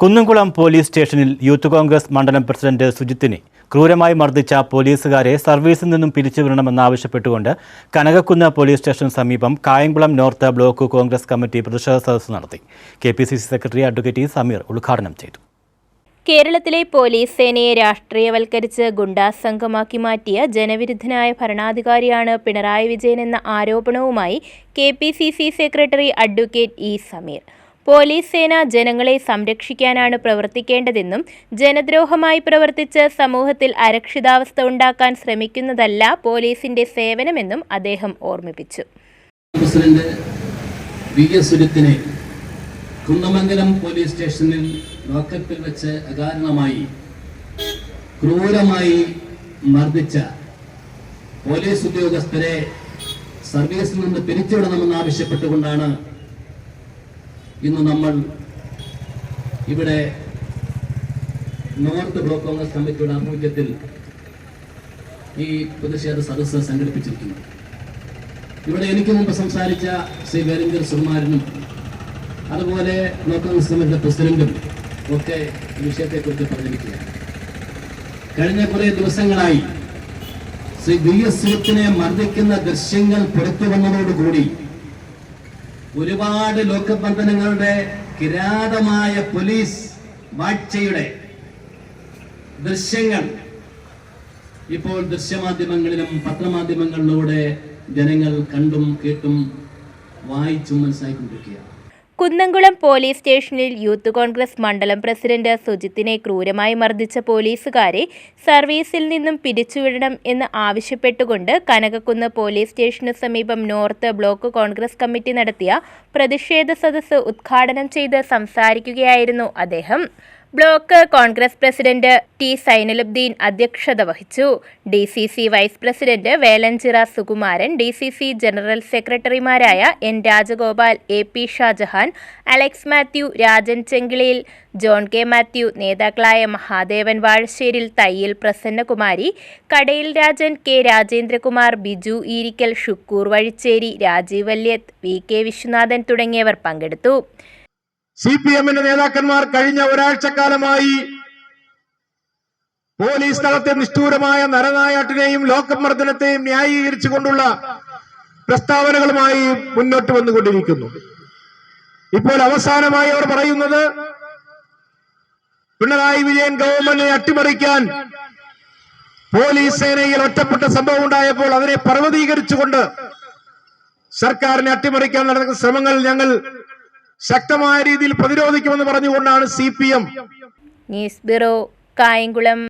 Kunnamkulam police സ്റ്റേഷനിൽ youth Congress മണ്ഡലം president സുജിത്തിനെ ക്രൂരമായി മർദ്ദിച്ച പോലീസുകാരെ സർവീസിൽ നിന്നും പിരിച്ചുവിടണമെന്നാവശ്യപ്പെട്ടുകൊണ്ട് കനകക്കുന്ന് പോലീസ് സ്റ്റേഷൻ സമീപം Kayamkulam north block Congress committee പ്രതിഷേധ സദസ്സ് നടത്തി. K P C C secretary advocate Sameer ഉദ്ഘാടനം ചെയ്തു. കേരളത്തിലെ പോലീസ് സേനയെ രാഷ്ട്രീയവൽക്കരിച്ച് ഗുണ്ടാസംഘമാക്കി മാറ്റിയ ജനവിരുദ്ധനായ ഭരണാധികാരിയാണ് പിണറായി വിജയൻ എന്ന ആരോപണവുമായി K secretary advocate E Sameer. Police സേന ജനങ്ങളെ സംരക്ഷിക്കാനാണ് പ്രവർത്തിക്കേണ്ടതെന്നും ജനദ്രോഹമായി പ്രവർത്തിച്ച് സമൂഹത്തിൽ അരക്ഷിതാവസ്ഥ ഉണ്ടാക്കാൻ ശ്രമിക്കുന്നതല്ല പോലീസിന്റെ സേവനമെന്നും അദ്ദേഹം ഓർമ്മിപ്പിച്ചു. പ്രസിഡന്റ് കുന്നമംഗലം പോലീസ് സ്റ്റേഷനിൽ ലോക്കപ്പിൽ വെച്ച് അകാരണമായി ക്രൂരമായി മർദ്ദിച്ച പോലീസ് ഉദ്യോഗസ്ഥരെ സർവീസിൽ നിന്ന് പിരിച്ചുവിടണമെന്ന് ആവശ്യപ്പെട്ടുകൊണ്ടാണ് ഇന്ന് നമ്മൾ ഇവിടെ നോർത്ത് ബ്ലോക്ക് കോൺഗ്രസ് കമ്മിറ്റിയുടെ ആഭിമുഖ്യത്തിൽ ഈ പ്രതിഷേധ സദസ്സ് സംഘടിപ്പിച്ചിരിക്കുന്നു. ഇവിടെ എനിക്ക് മുമ്പ് സംസാരിച്ച ശ്രീ വീരേന്ദ്ര സുകുമാരനും അതുപോലെ ബ്ലോക്ക് കോൺഗ്രസ് കമ്മിറ്റിയുടെ പ്രസിഡന്റും ഒക്കെ ഈ വിഷയത്തെക്കുറിച്ച് പറഞ്ഞിരിക്കുകയാണ്. കഴിഞ്ഞ കുറേ ദിവസങ്ങളായി ശ്രീ വി എസ് സുഹൃത്തിനെ മർദ്ദിക്കുന്ന ദൃശ്യങ്ങൾ പുറത്തു വന്നതോടുകൂടി ഒരുപാട് ലോകബന്ധനങ്ങളുടെ കിരാതമായ പോലീസ് വാഴ്ചയുടെ ദൃശ്യങ്ങൾ ഇപ്പോൾ ദൃശ്യമാധ്യമങ്ങളിലും പത്രമാധ്യമങ്ങളിലൂടെ ജനങ്ങൾ കണ്ടും കേട്ടും വായിച്ചും മനസ്സിലാക്കിക്കൊണ്ടിരിക്കുകയാണ് കുന്നംകുളം പോലീസ് സ്റ്റേഷനിൽ യൂത്ത് കോൺഗ്രസ് മണ്ഡലം പ്രസിഡന്റ് സുജിത്തിനെ ക്രൂരമായി മർദ്ദിച്ച പോലീസുകാരെ സർവീസിൽ നിന്നും പിരിച്ചുവിടണം എന്ന് ആവശ്യപ്പെട്ടുകൊണ്ട് കനകക്കുന്ന് പോലീസ് സ്റ്റേഷന് സമീപം നോർത്ത് ബ്ലോക്ക് കോൺഗ്രസ് കമ്മിറ്റി നടത്തിയ പ്രതിഷേധ സദസ്സ് ഉദ്ഘാടനം ചെയ്ത് സംസാരിക്കുകയായിരുന്നു അദ്ദേഹം. Block Congress president T Sainaluddeen അധ്യക്ഷത വഹിച്ചു. D C C vice president Velanchira Sukumaran D C C general സെക്രട്ടറിമാരായ N Rajagopal A P Shajahan Alex Mathew Rajan Chenkiliyil John K Mathew നേതാക്കളായ Mahadevan Vazhasseril Thayyil Prasannakumari Kadayil Rajan K Rajendrakumar Biju Eerikkal Shukkur Vazhicheri Rajeev Valyath V K Viswanathan തുടങ്ങിയവർ പങ്കെടുത്തു. C P എമ്മിന്റെ നേതാക്കന്മാർ കഴിഞ്ഞ ഒരാഴ്ചക്കാലമായി police തലത്തെ നിഷ്ഠൂരമായ നരനായാട്ടിനെയും ലോകമർദ്ദനത്തെയും ന്യായീകരിച്ചുകൊണ്ടുള്ള പ്രസ്താവനകളുമായി മുന്നോട്ട് വന്നുകൊണ്ടിരിക്കുന്നു. ഇപ്പോൾ അവസാനമായി അവർ പറയുന്നത് പിണറായി വിജയൻ ഗവൺമെന്റിനെ അട്ടിമറിക്കാൻ പോലീസ് സേനയിൽ ഒറ്റപ്പെട്ട സംഭവം ഉണ്ടായപ്പോൾ അതിനെ പർവതീകരിച്ചുകൊണ്ട് സർക്കാരിനെ അട്ടിമറിക്കാൻ നടക്കുന്ന ശ്രമങ്ങൾ ഞങ്ങൾ ശക്തമായ രീതിയിൽ പ്രതിരോധിക്കുമെന്ന് പറഞ്ഞുകൊണ്ടാണ് സി ന്യൂസ് ബ്യൂറോ കായംകുളം.